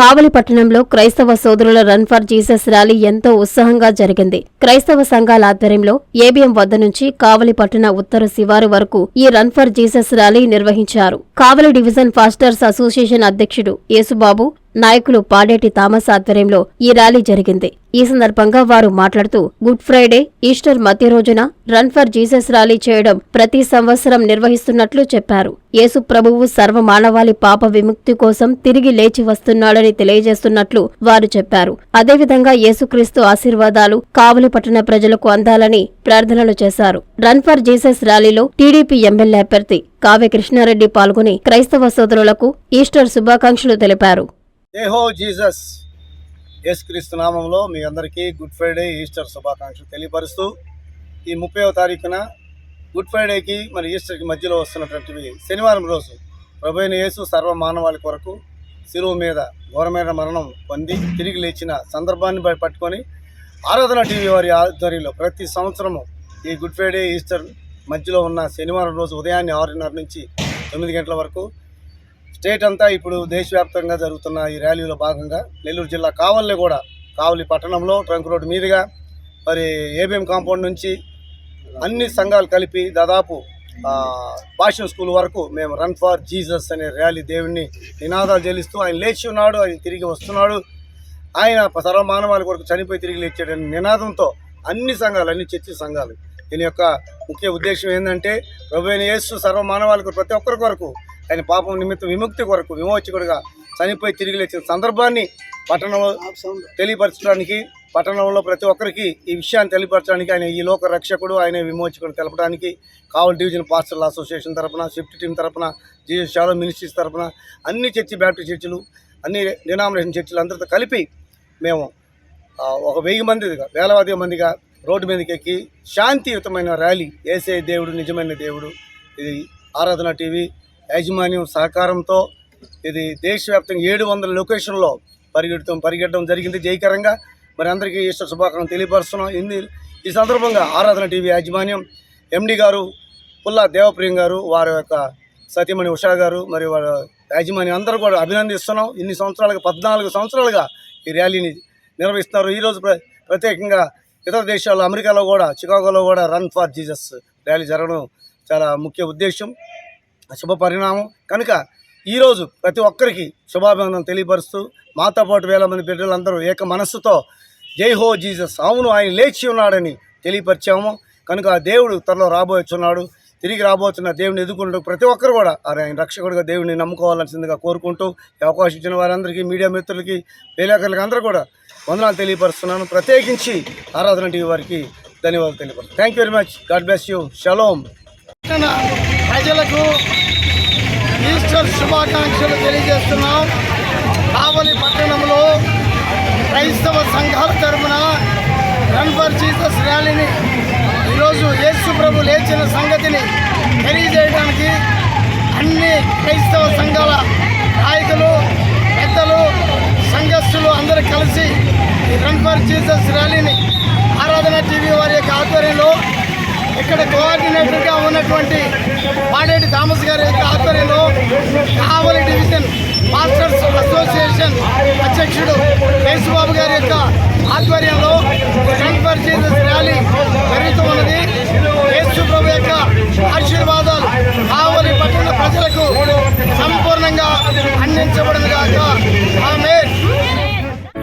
కావలి పట్టణంలో క్రైస్తవ సోదరుల రన్ ఫర్ జీసస్ ర్యాలీ ఎంతో ఉత్సాహంగా జరిగింది. క్రైస్తవ సంఘాల ఆధ్వర్యంలో ఏబిఎం వద్ద నుంచి కావలి పట్టణ ఉత్తర శివారు వరకు ఈ రన్ ఫర్ జీసస్ ర్యాలీ నిర్వహించారు. కావలి డివిజన్ ఫాస్టర్స్ అసోసియేషన్ అధ్యక్షుడు యేసుబాబు నాయకులు పాడేటి థామస్ ఆధ్వర్యంలో ఈ ర్యాలీ జరిగింది. ఈ సందర్భంగా వారు మాట్లాడుతూ గుడ్ ఫ్రైడే ఈస్టర్ మధ్య రోజున రన్ ఫర్ జీసస్ ర్యాలీ చేయడం ప్రతి సంవత్సరం నిర్వహిస్తున్నట్లు చెప్పారు. యేసు ప్రభువు సర్వ మానవాళి పాప విముక్తి కోసం తిరిగి లేచి వస్తున్నాడని తెలియజేస్తున్నట్లు వారు చెప్పారు. అదేవిధంగా యేసుక్రీస్తు ఆశీర్వాదాలు కావలి పట్టణ ప్రజలకు అందాలని ప్రార్థనలు చేశారు. రన్ ఫర్ జీసస్ ర్యాలీలో టీడీపీ ఎమ్మెల్యే అభ్యర్థి కావ్య కృష్ణారెడ్డి పాల్గొని క్రైస్తవ సోదరులకు ఈస్టర్ శుభాకాంక్షలు తెలిపారు. దేహో జీసస్. యేసుక్రీస్తు నామంలో మీ అందరికీ గుడ్ ఫ్రైడే ఈస్టర్ శుభాకాంక్షలు తెలియపరుస్తూ ఈ ముప్పైవ తారీఖున గుడ్ ఫ్రైడేకి మరి ఈస్టర్కి మధ్యలో వస్తున్నటువంటివి శనివారం రోజు. ప్రభు యేసు సర్వ మానవాళి కొరకు శిలువు మీద ఘోరమైన మరణం పొంది తిరిగి లేచిన సందర్భాన్ని పట్టుకొని ఆరాధన టీవీ వారి ఆధ్వర్యంలో ప్రతి సంవత్సరము ఈ గుడ్ ఫ్రైడే ఈస్టర్ మధ్యలో ఉన్న శనివారం రోజు ఉదయాన్నే ఆరున్నర నుంచి తొమ్మిది గంటల వరకు స్టేట్ అంతా ఇప్పుడు దేశవ్యాప్తంగా జరుగుతున్న ఈ ర్యాలీలో భాగంగా నెల్లూరు జిల్లా కావలిలో కూడా కావలి పట్టణంలో ట్రంక్ రోడ్ మీదుగా మరి ఏబిఎం కాంపౌండ్ నుంచి అన్ని సంఘాలు కలిపి దాదాపు భాష స్కూల్ వరకు మేము రన్ ఫర్ జీసస్ అనే ర్యాలీ దేవుడిని నినాదాలు చెల్లిస్తూ ఆయన లేచి ఉన్నాడు ఆయన తిరిగి వస్తున్నాడు. ఆయన సర్వమానవాళి కొరకు చనిపోయి తిరిగి లేచాడని నినాదంతో అన్ని సంఘాలు అన్ని చర్చి సంఘాలు. దీని యొక్క ముఖ్య ఉద్దేశం ఏంటంటే ప్రభు అయిన యేసు సర్వమానవాళి ప్రతి ఒక్కరి కొరకు ఆయన పాపం నిమిత్తం విముక్తి కొరకు విమోచకుడిగా చనిపోయి తిరిగి లేచిన సందర్భాన్ని పట్టణంలో తెలియపరచడానికి పట్టణంలో ప్రతి ఒక్కరికి ఈ విషయాన్ని తెలియపరచడానికి ఆయన ఈ లోక రక్షకుడు ఆయన విమోచకుడు తెలపడానికి కావల్ డివిజన్ పాస్టర్ల అసోసియేషన్ తరఫున షిఫ్ట్ టీం తరఫున జీజస్ షాలో మినిస్ట్రీస్ తరఫున అన్ని చర్చి బ్యాప్టిస్ట్ చర్చిలు అన్ని డినామినేషన్ చర్చిలు అందరితో కలిపి మేము ఒక వెయ్యి మందిగా వేలవాది మందిగా రోడ్డు మీదకి ఎక్కి శాంతియుతమైన ర్యాలీ ఏసే దేవుడు నిజమైన దేవుడు. ఇది ఆరాధన టీవీ. యాజమాన్యం సహకారంతో ఇది దేశవ్యాప్తంగా ఏడు వందల లొకేషన్లో పరిగెడతాం పరిగెట్టడం జరిగింది. జయకరంగా మరి అందరికీ ఈశ్వర శుభాకాంక్షలు తెలియపరుస్తున్నాం. ఇన్ని ఈ సందర్భంగా ఆరాధన టీవీ యాజమాన్యం ఎండి గారు పుల్లా దేవప్రియం గారు వారి యొక్క సతీమణి ఉషా గారు మరి వారి యాజమాన్యం అందరూ కూడా అభినందిస్తున్నాం. ఇన్ని సంవత్సరాలుగా పద్నాలుగు సంవత్సరాలుగా ఈ ర్యాలీని నిర్వహిస్తున్నారు. ఈరోజు ప్ర ప్రత్యేకంగా ఇతర దేశాల్లో అమెరికాలో కూడా చికాగోలో కూడా రన్ ఫర్ జీసస్ ర్యాలీ జరగడం చాలా ముఖ్య ఉద్దేశం. శుభ పరిణామం. కనుక ఈరోజు ప్రతి ఒక్కరికి శుభాభినందన తెలియపరుస్తూ మాతో పాటు వేల మంది బిడ్డలందరూ ఏక మనస్సుతో జై హో జీసస్ అవును ఆయన లేచి ఉన్నాడని తెలియపరిచాము. కనుక ఆ దేవుడు త్వరలో రాబోతున్నాడు తిరిగి రాబోతున్న దేవుని ఎదుర్కొంటూ ప్రతి ఒక్కరు కూడా ఆయన రక్షకుడిగా దేవుడిని నమ్ముకోవాల్సిందిగా కోరుకుంటూ ఈ అవకాశం ఇచ్చిన వారందరికీ మీడియా మిత్రులకి విలేకరులకి అందరూ కూడా వందనాలు తెలియపరుస్తున్నాను. ప్రత్యేకించి ఆరాధన టీవీ వారికి ధన్యవాదాలు తెలియపరుస్తాను thank you very much God bless you Shalom ప్రజలకు ఈస్టర్ శుభాకాంక్షలు తెలియజేస్తున్నాం. కావలి పట్టణంలో క్రైస్తవ సంఘాల తరపున రన్ ఫర్ జీసస్ ర్యాలీని ఈరోజు యేసు ప్రభు లేచిన సంగతిని తెలియజేయడానికి అన్ని క్రైస్తవ సంఘాల నాయకులు పెద్దలు సంఘస్థులు అందరూ కలిసి ఈ రన్ ఫర్ జీసస్ ర్యాలీని ఆరాధన టీవీ వారి యొక్క ఆధ్వర్యంలో ఇక్కడ కోఆర్డినేటర్గా ఉన్నటువంటి పాడేటి థామస్ గారి యొక్క ఆధ్వర్యంలో కావలి డివిజన్ మాస్టర్స్ అసోసియేషన్ అధ్యక్షుడు యేసుబాబు గారి యొక్క ఆధ్వర్యంలో రన్ ఫర్ జీసస్ ర్యాలీ జరుగుతూ ఉన్నది యేసు ప్రభు యొక్క ఆశీర్వాదాలు కావలి పట్టణ ప్రజలకు సంపూర్ణంగా అందించబడిన గాక ఆమె